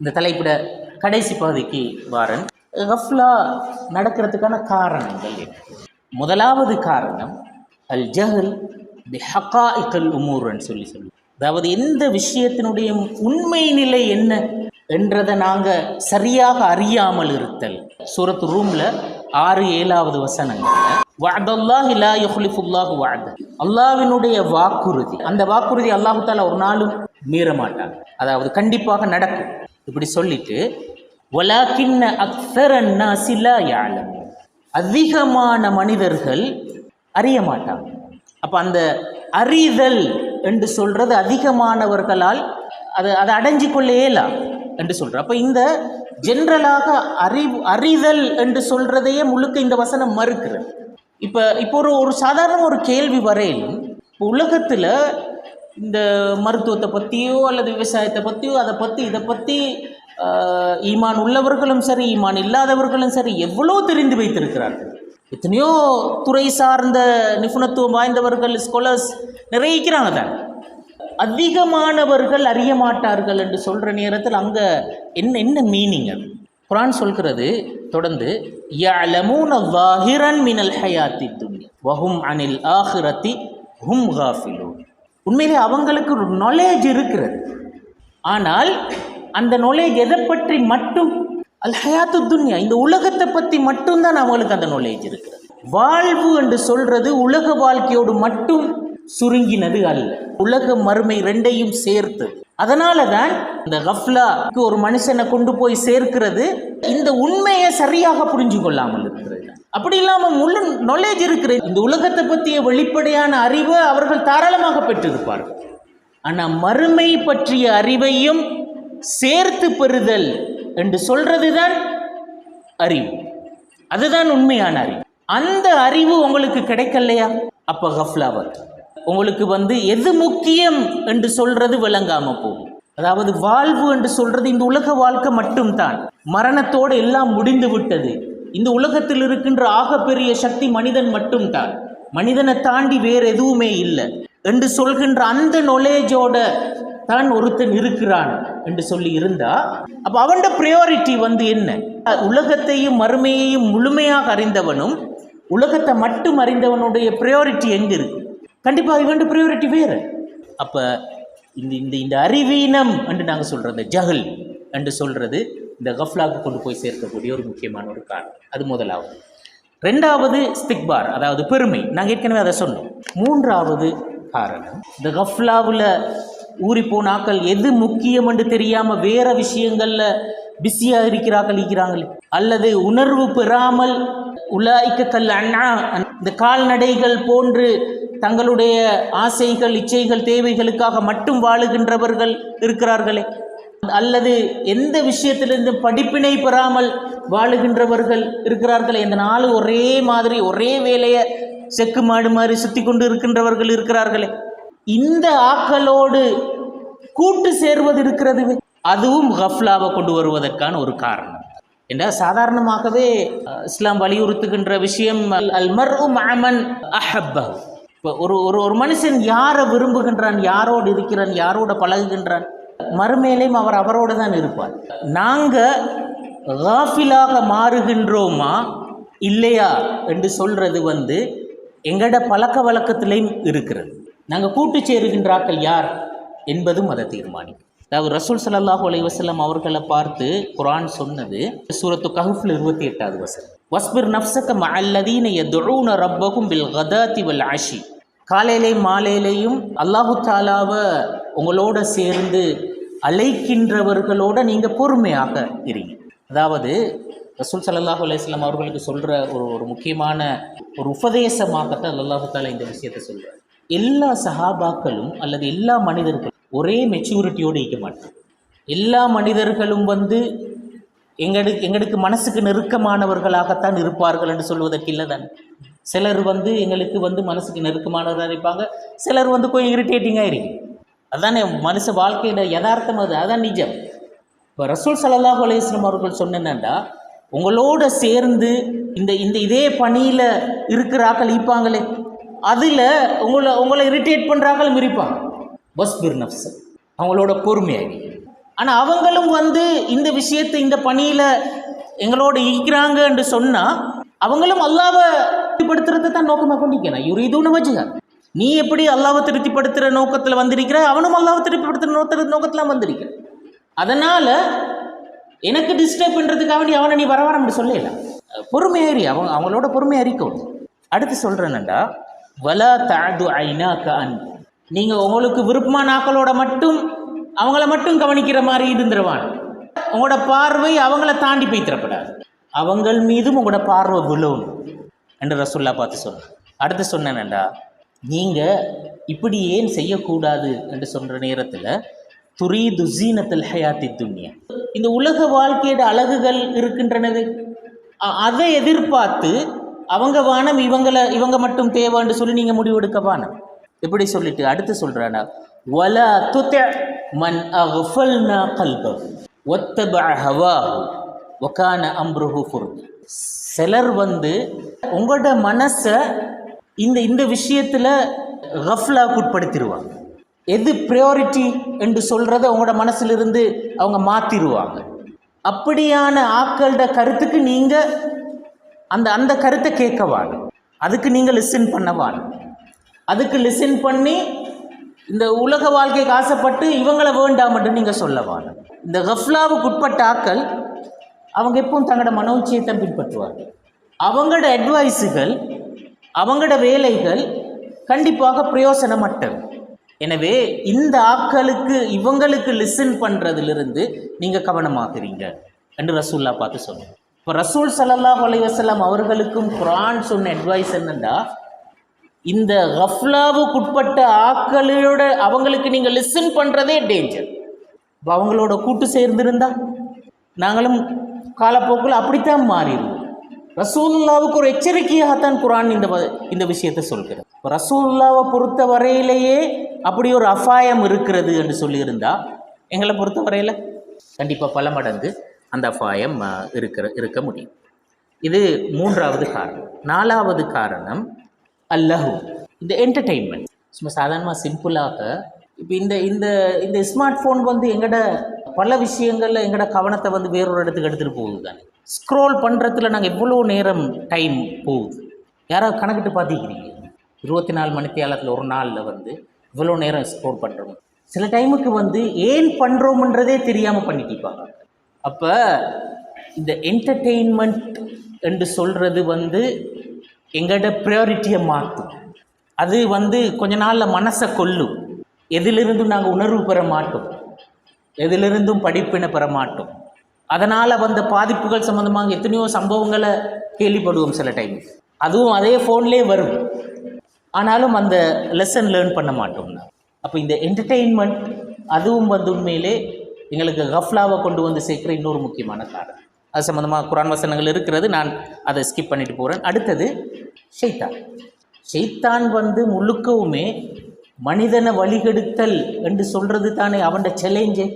இந்த தலைப்பிட கடைசி பகுதிக்கு வாரன். கஃப்லா நடக்கிறதுக்கான காரணங்கள் முதலாவது காரணம் அல் ஜஹல் தி ஹக்கா இக்கல் உமூர்ன்னு சொல்லி சொல்லி அதாவது எந்த விஷயத்தினுடைய உண்மை நிலை என்ன என்றதை நாங்கள் சரியாக அறியாமல் இருத்தல். சூரத் ரூமில் ஆறு ஏழாவது வசனங்கள் வஅதல்லாஹி லா யுஹ்லிஃபுல்லாஹு வஅத. அல்லாவினுடைய வாக்குறுதி. அந்த வாக்குறுதி அல்லாஹு தாலா ஒரு நாளும் மீற மாட்டாங்க அதாவது கண்டிப்பாக நடக்கும். இப்படி சொல்லிட்டு வலாக்கின்ன அக்ஸரன் நாஸி லா அதிகமான மனிதர்கள் அறிய மாட்டாங்க. அப்போ அந்த அறிதல் என்று சொல்றது அதிகமானவர்களால் அதை அதை அடைஞ்சு கொள்ள இயலாம் என்று சொல்கிற அப்போ இந்த ஜென்ரலாக அறிவு அறிதல் என்று சொல்றதையே முழுக்க இந்த வசனம் மறுக்கிறது. இப்போ இப்போ ஒரு ஒரு சாதாரண ஒரு கேள்வி வரையிலும் இப்போ உலகத்தில் இந்த மருத்துவத்தை பற்றியோ அல்லது விவசாயத்தை பற்றியோ அதை பற்றி இதை பற்றி ஈமான் உள்ளவர்களும் சரி ஈமான் இல்லாதவர்களும் சரி எவ்வளோ தெரிந்து வைத்திருக்கிறார்கள். எத்தனையோ துறை சார்ந்த நிபுணத்துவம் வாய்ந்தவர்கள் ஸ்காலர்ஸ் நிறையிக்கிறாங்க தான். அதிகமானவர்கள் அறிய மாட்டார்கள் என்று சொல்கிற நேரத்தில் அங்கே என்ன என்ன மீனிங் அது? குரான் சொல்கிறது தொடர்ந்து யலமூன வாஹிரன் மினல் ஹயாத்தி துன்யா வஹும் அனில் ஆஹிரத்தி ஹும் ஹாஃபிலூன் உண்மையிலே அவங்களுக்கு ஒரு நாலேஜ் இருக்கிறது. ஆனால் அந்த நாலேஜ் எதை பற்றி மட்டும் அல் ஹயாத்து துன்யா இந்த உலகத்தை பற்றி மட்டும்தான் அவங்களுக்கு அந்த நாலேஜ் இருக்கிறது. வாழ்வு என்று சொல்கிறது உலக வாழ்க்கையோடு மட்டும் சுருங்கினது அல்ல. உலக மறுமை ரெண்டையும் சேர்த்து. அதனால தான் இந்த கஃப்லாக்கு ஒரு மனுஷனை கொண்டு போய் சேர்க்கிறது இந்த உண்மையை சரியாக புரிஞ்சு கொள்ளாமல் இருக்கிறது. அப்படி இல்லாமல் முழு நாலேஜ் இருக்கிற இந்த உலகத்தை பற்றிய வெளிப்படையான அறிவை அவர்கள் தாராளமாக பெற்றிருப்பார்கள். ஆனால் மறுமை பற்றிய அறிவையும் சேர்த்து பெறுதல் என்று சொல்றது தான் அறிவு. அதுதான் உண்மையான அறிவு. அந்த அறிவு உங்களுக்கு கிடைக்கலையா? அப்போ கஃப்லாவர் உங்களுக்கு வந்து எது முக்கியம் என்று சொல்றது விளங்காம போகும். அதாவது வாழ்வு என்று சொல்றது இந்த உலக வாழ்க்கை மட்டும்தான். மரணத்தோடு எல்லாம் முடிந்து விட்டது. இந்த உலகத்தில் இருக்கின்ற ஆகப்பெரிய சக்தி மனிதன் மட்டும்தான். மனிதனை தாண்டி வேறு எதுவுமே இல்லை. என்று சொல்கின்ற அந்த நொலேஜோட தான் ஒருத்தன் இருக்கிறான் என்று சொல்லி இருந்தா அப்போ அவனோட ப்ரையாரிட்டி வந்து என்ன? உலகத்தையும் மறுமையையும் முழுமையாக அறிந்தவனும் உலகத்தை மட்டும் அறிந்தவனுடைய ப்ரையாரிட்டி எங்கே இருக்கு? கண்டிப்பாக இவன் ப்ரையாரிட்டி வேறு. அப்போ இந்த இந்த இந்த அறிவீனம் என்று நாங்கள் சொல்கிறது ஜஹல் என்று சொல்கிறது இந்த கஃப்லாவுக்கு கொண்டு போய் சேர்க்கக்கூடிய ஒரு முக்கியமான ஒரு காரணம். அது முதலாவது. ரெண்டாவது ஸ்திக்பார் அதாவது பெருமை. நாங்கள் ஏற்கனவே அதை சொன்னோம் மூன்றாவது காரணம் இந்த கஃப்லாவில் ஊறி போனாக்கள் எது முக்கியம் என்று தெரியாமல் வேற விஷயங்களில் பிஸியாக இருக்கிறார்கள் இருக்கிறாங்களே அல்லது உணர்வு பெறாமல் உலாய்க்க கல் அண்ணா இந்த கால்நடைகள் போன்று தங்களுடைய ஆசைகள் இச்சைகள் தேவைகளுக்காக மட்டும் வாழுகின்றவர்கள் இருக்கிறார்களே. அல்லது எந்த விஷயத்திலிருந்து படிப்பினை பெறாமல் வாழுகின்றவர்கள் இருக்கிறார்கள் இந்த நாள் ஒரே மாதிரி ஒரே வேலையை செக்கு மாடு மாதிரி சுற்றி கொண்டு இருக்கின்றவர்கள் இருக்கிறார்களே. இந்த ஆக்களோடு கூட்டு சேர்வது இருக்கிறது. அதுவும் கஃப்லாவை கொண்டு வருவதற்கான ஒரு காரணம். என்றால் சாதாரணமாகவே இஸ்லாம் வலியுறுத்துகின்ற விஷயம் அல் இப்போ ஒரு ஒரு ஒரு மனுஷன் யாரை விரும்புகின்றான் யாரோடு இருக்கிறான் யாரோட பழகுகின்றான்? மறுமையிலையும் அவர் அவரோடு தான் இருப்பார். நாங்கள் காஃபிலாக மாறுகின்றோமா? இல்லையா? என்று சொல்கிறது வந்து எங்களோட பழக்க வழக்கத்திலையும் இருக்கிறது. நாங்கள் கூட்டு சேருகின்றார்கள் யார்? என்பதும் அதை தீர்மானிக்கும். அதாவது ரசூல் சல்லாஹூ அலி வசலம் அவர்களை பார்த்து குரான் சொன்னது சூரத்து கஹஃப்ல இருபத்தி எட்டாவது வசனம். வஸ்பிர் நப்சக்க மஅல்லதீன யதுஊன ரப்பகும் பில் கதாத்தி வல் ஆஷி காலையிலேயும் மாலையிலேயும் அல்லாஹு தாலாவை உங்களோட சேர்ந்து அழைக்கின்றவர்களோட நீங்கள் பொறுமையாக இருங்க. அதாவது ரசூல் ஸல்லல்லாஹு அலையம் அவர்களுக்கு சொல்கிற ஒரு ஒரு முக்கியமான ஒரு உபதேசமாகத்தான் அல்லாஹு தாலா இந்த விஷயத்தை சொல்கிறார் எல்லா சஹாபாக்களும் அல்லது எல்லா மனிதர்களும் ஒரே மெச்சூரிட்டியோடு இருக்க மாட்டாங்க. எல்லா மனிதர்களும் வந்து எங்களுக்கு எங்களுக்கு மனசுக்கு நெருக்கமானவர்களாகத்தான் இருப்பார்கள் என்று சொல்வதற்கு இல்லை தான்? சிலர் வந்து எங்களுக்கு வந்து மனசுக்கு நெருக்கமானவராக இருப்பாங்க. சிலர் வந்து கொஞ்சம் இரிட்டேட்டிங்காக இருக்கும் அதானே மனுஷ வாழ்க்கையில் யதார்த்தம் அது அதான் நிஜம். இப்போ ரசூல் ஸல்லல்லாஹு அலையம் அவர்கள் சொன்னேன்னா உங்களோட சேர்ந்து இந்த இந்த இதே பணியில் இருக்கிறாக்கள் இருப்பாங்களே அதில் உங்களை உங்களை இரிட்டேட் பண்ணுறாக்கள் இருப்பாங்க பஸ் பிர்னப்ஸ் அவங்களோட பொறுமையாகி. ஆனால் அவங்களும் வந்து இந்த விஷயத்தை இந்த பணியில் எங்களோட இருக்கிறாங்கன்னு சொன்னால் அவங்களும் அல்லாவை திருப்திப்படுத்துறதை தான் நோக்கமாக கொண்டிருக்கணும் இவர் இதுன்னு வச்சுக்க நீ எப்படி அல்லாவை திருப்திப்படுத்துகிற நோக்கத்தில் வந்திருக்கிற? அவனும் அல்லாவை திருப்திப்படுத்துகிற நோக்கிற நோக்கத்தில் வந்திருக்கிற. அதனால் எனக்கு டிஸ்டர்ப் பண்ணுறதுக்காக வேண்டி அவனை நீ வரவான அப்படி சொல்லல. பொறுமையேறி அவங்க அவங்களோட பொறுமை அறிக்கணும் அடுத்து சொல்கிறேன்டா வலா தாது ஐநா கான் நீங்கள் உங்களுக்கு விருப்பமான ஆக்களோட மட்டும் அவங்கள மட்டும் கவனிக்கிற மாதிரி இருந்துருவான் உங்களோட பார்வை அவங்கள தாண்டி போய்த்திரப்படாது. அவங்கள் மீதும் உங்களோட பார்வை விழுவணும் என்று ரசுல்லா பார்த்து சொன்னேன் அடுத்து சொன்னேன்டா நீங்கள் இப்படி ஏன் செய்யக்கூடாது என்று சொல்கிற நேரத்தில் துரீது ஜீனத்தில் ஹயாத்தி துன்யா. இந்த உலக வாழ்க்கையோட அழகுகள் இருக்கின்றனது. அதை எதிர்பார்த்து அவங்க வானம் இவங்களை இவங்க மட்டும் தேவைன்னு சொல்லி நீங்கள் முடிவெடுக்க வானம். எப்படி சொல்லிட்டு அடுத்து சொல்கிறானா வல துத்த மன் அஃபல்னா கல்ப ஒத்தப பஹவா ஒக்கான அம்ருஹு ஃபுர் சிலர் வந்து உங்களோட மனசை இந்த இந்த விஷயத்தில் ரஃப்லாவுக்கு உட்படுத்திடுவாங்க எது ப்ரையாரிட்டி என்று சொல்கிறத உங்களோட மனசிலிருந்து அவங்க மாற்றிடுவாங்க அப்படியான ஆக்களோட கருத்துக்கு நீங்கள் அந்த அந்த கருத்தை கேட்கவாங்க அதுக்கு நீங்கள் லிசன் பண்ணவாங்க அதுக்கு லிசன் பண்ணி இந்த உலக வாழ்க்கைக்கு ஆசைப்பட்டு இவங்களை வேண்டாமட்டு நீங்கள் சொல்லவாங்க இந்த கஃப்லாவுக்கு உட்பட்ட ஆக்கள் அவங்க எப்பவும் தங்களோட மனோச்சியத்தை பின்பற்றுவார்கள் அவங்களோட அட்வைஸுகள் அவங்களோட வேலைகள் கண்டிப்பாக பிரயோசனமட்டது எனவே இந்த ஆக்களுக்கு இவங்களுக்கு லிசன் பண்ணுறதுலேருந்து நீங்கள் கவனமாகிறீங்க என்று ரசூல்லா பார்த்து சொன்னேன் இப்போ ரசூல் ஸல்லல்லாஹு அலைஹி அவர்களுக்கும் குரான் சொன்ன அட்வைஸ் என்னென்னா இந்த கஃப்லாவுக்குட்பட்ட ஆக்களோட அவங்களுக்கு நீங்கள் லிசன் பண்ணுறதே டேஞ்சர் இப்போ அவங்களோட கூட்டு சேர்ந்திருந்தா நாங்களும் காலப்போக்கில் அப்படித்தான் மாறிடுவோம் ரசூல்லாவுக்கு ஒரு எச்சரிக்கையாகத்தான் குரான் இந்த வ- இந்த விஷயத்தை சொல்கிறது. இப்போ பொறுத்த வரையிலேயே அப்படி ஒரு அபாயம் இருக்கிறது என்று சொல்லியிருந்தா எங்களை பொறுத்த வரையில் கண்டிப்பாக பல மடங்கு அந்த அபாயம் இருக்கிற இருக்க முடியும். இது மூன்றாவது காரணம். நாலாவது காரணம் அல்லஹு. இந்த என்டர்டெயின்மெண்ட் சும்மா சாதாரணமாக சிம்பிளாக இப்போ இந்த இந்த இந்த ஸ்மார்ட் ஃபோன் வந்து எங்கட பல விஷயங்களில் எங்களோட கவனத்தை வந்து வேறொரு இடத்துக்கு எடுத்துகிட்டு போகுது தானே. ஸ்க்ரோல் பண்ணுறதுல நாங்கள் எவ்வளோ நேரம் டைம் போகுது? யாராவது கணக்கிட்டு பார்த்துக்கிறீங்க இருபத்தி நாலு மணித்தியாலத்தில் ஒரு நாளில் வந்து இவ்வளோ நேரம் ஸ்க்ரோல் பண்ணுறோம் சில டைமுக்கு வந்து ஏன் பண்ணுறோம்ன்றதே தெரியாமல் பண்ணிட்டு இருப்பாங்க. அப்போ இந்த என்டர்டெயின்மெண்ட் என்று சொல்கிறது வந்து எங்களோட ப்ரையாரிட்டியை மாற்றும் அது வந்து கொஞ்ச நாளில் மனசை கொல்லும். எதிலிருந்தும் நாங்கள் உணர்வு பெற மாட்டோம். எதிலிருந்தும் படிப்பினை பெற மாட்டோம். அதனால் வந்த பாதிப்புகள் சம்மந்தமாக எத்தனையோ சம்பவங்களை கேள்விப்படுவோம் சில டைம் அதுவும் அதே ஃபோன்லேயே வரும். ஆனாலும் அந்த லெசன் லேர்ன் பண்ண மாட்டோம். அப்போ இந்த என்டர்டெயின்மெண்ட் அதுவும் வந்து உண்மையிலே எங்களுக்கு கஃப்லாவை கொண்டு வந்து சேர்க்குற இன்னொரு முக்கியமான காரணம். அது சம்மந்தமாக குரான் வசனங்கள் இருக்கிறது. நான் அதை ஸ்கிப் பண்ணிட்டு போகிறேன் அடுத்தது ஷெய்தான் ஷெய்தான் வந்து முழுக்கவுமே மனிதனை வழிகெடுத்தல் என்று சொல்கிறது தானே அவன் சேலஞ்சே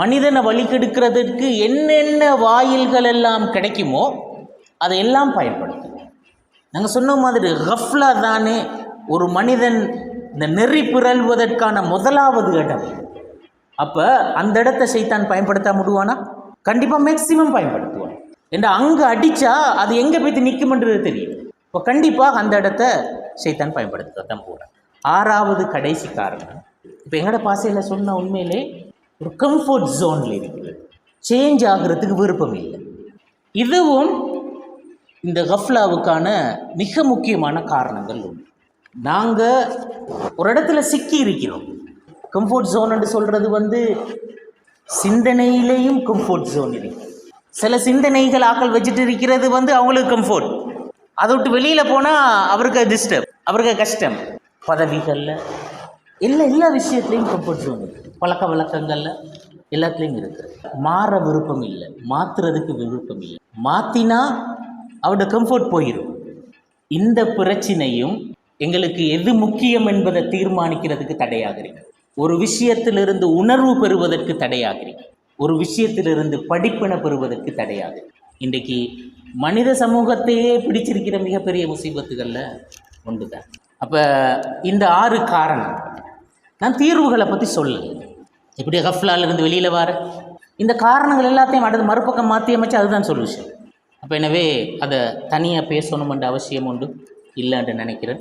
மனிதனை வழிகெடுக்கிறதுக்கு என்னென்ன வாயில்கள் எல்லாம் கிடைக்குமோ அதையெல்லாம் பயன்படுத்தும் நாங்கள் சொன்ன மாதிரி கஃப்லா தானே ஒரு மனிதன் இந்த நெறி பிறழ்வதற்கான முதலாவது இடம். அப்போ அந்த இடத்த சைத்தான் பயன்படுத்த முடிவானா கண்டிப்பாக மேக்சிமம் பயன்படுத்துவான். ஏன்னா அங்கே அடித்தா அது எங்கே போய் நிற்கும்ன்றது தெரியும். இப்போ கண்டிப்பாக அந்த இடத்த சைத்தான் பயன்படுத்த தான் போகிறான் ஆறாவது கடைசி காரணம். இப்போ எங்களோட பாசையில் சொன்ன உண்மையிலே ஒரு கம்ஃபர்ட் ஜோனில் இருக்கிறது சேஞ்ச் ஆகிறதுக்கு விருப்பம் இல்லை. இதுவும் இந்த கஃப்லாவுக்கான மிக முக்கியமான காரணங்கள் உண்டு. நாங்கள் ஒரு இடத்துல சிக்கி இருக்கிறோம். கம்ஃபர்ட் ஜோன் சொல்கிறது வந்து சிந்தனையிலேயும் கம்ஃபர்ட் ஜோன் இருக்கு. சில சிந்தனைகள் ஆக்கள் வச்சுட்டு இருக்கிறது வந்து அவங்களுக்கு கம்ஃபர்ட் அதை விட்டு வெளியில் போனால் அவருக்கு டிஸ்டர்ப் அவருக்கு கஷ்டம். பதவிகளில் எல்லா எல்லா விஷயத்துலேயும் கம்ஃபர்ட் ஜோன் இருக்குது பழக்க வழக்கங்களில் எல்லாத்துலேயும் இருக்குது மாற விருப்பம் இல்லை. மாற்றுறதுக்கு விருப்பம் இல்லை. மாற்றினா அவரோட கம்ஃபர்ட் போயிடும் இந்த பிரச்சனையும் எங்களுக்கு எது முக்கியம் என்பதை தீர்மானிக்கிறதுக்கு தடையாகிறீங்க ஒரு விஷயத்திலிருந்து உணர்வு பெறுவதற்கு தடையாகிறீங்க ஒரு விஷயத்திலிருந்து படிப்பினை பெறுவதற்கு தடையாகுது இன்றைக்கு மனித சமூகத்தையே பிடிச்சிருக்கிற மிகப்பெரிய முசீபத்துகளில் ஒன்று தான் அப்போ இந்த ஆறு காரணம் நான் தீர்வுகளை பற்றி சொல்லலை எப்படி ஹஃப்லாலிருந்து வெளியில் வர. இந்த காரணங்கள் எல்லாத்தையும் அடுத்து மறுபக்கம் மாற்றி அமைச்சு அதுதான் சொல்யூஷன் அப்போ எனவே அதை தனியாக பேசணுமென்ற அவசியம் உண்டு. இல்லைன்ட்டு நினைக்கிறேன்.